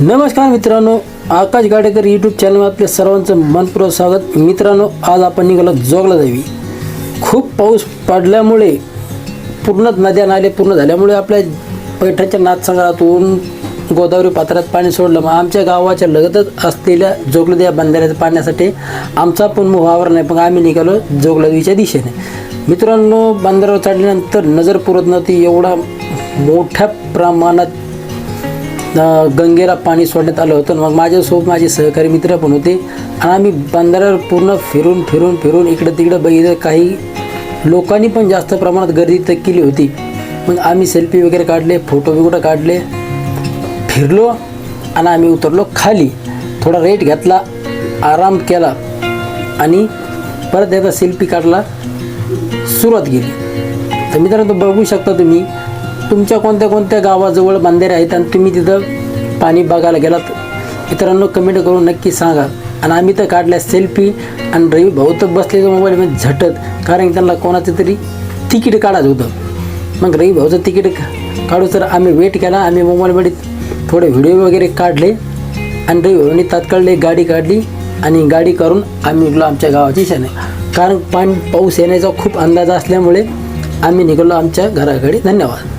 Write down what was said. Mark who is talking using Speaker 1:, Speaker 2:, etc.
Speaker 1: नमस्कार मित्रांनो आकाश Gadekar YouTube channel आपल्या सर्वांचं मनपूर्वक स्वागत. मित्रांनो आज आपण निघालो जोगला देवी. खूप पाऊस पडल्यामुळे पूर्ण नद्या नाले पूर्ण झाल्यामुळे आपल्या पैठणच्या नाथसागरातून गोदावरी पात्रात पाणी सोडलं. मग आमच्या गावाच्या लगतच असलेल्या जोगलदिया बंधाऱ्याच्या पाण्यासाठी आमचा पण मुहावर नाही पण आम्ही निघालो जोगलदेवीच्या दिशेने. मित्रांनो बंधाऱ्यावर चढल्यानंतर नजर पुरत नव्हती. एवढा मोठ्या प्रमाणात गंगेला पाणी सोडण्यात आलं होतं. मग माझ्यासोबत माझे सहकारी मित्र पण होते. आणि आम्ही बंधाऱ्यावर पूर्ण फिरून फिरून फिरून इकडं तिकडं बघितलं. काही लोकांनी पण जास्त प्रमाणात गर्दी तर केली होती. मग आम्ही सेल्फी वगैरे काढले फोटो बिगोटो काढले. फिरलो आणि आम्ही उतरलो खाली. थोडा रेट घेतला आराम केला. आणि परत एकदा सेल्फी काढला सुरुवात केली. तर मित्रांनो बघू शकता तुम्ही तुमच्या कोणत्या कोणत्या गावाजवळ बांधेरे आहेत आणि तुम्ही तिथं पाणी बघायला गेलात मित्रांनो कमेंट करून नक्की सांगा. आणि आम्ही तर काढल्या सेल्फी आणि रवी भाऊ तर बसले मोबाईलमध्ये झटत कारण त्यांना कोणाचं तरी तिकीट काढायचं होतं. मग रवी भाऊचं तिकीट काढू तर आम्ही वेट केला आम्ही मोबाईलमध्ये थोडे व्हिडिओ वगैरे काढले. आणि रवी भाऊनी तात्काळ एक गाडी काढली आणि गाडी करून आम्ही निघलो आमच्या गावाची शाने कारण पाणी पाऊस येण्याचा खूप अंदाज असल्यामुळे आम्ही निघालो आमच्या घराकडे. धन्यवाद.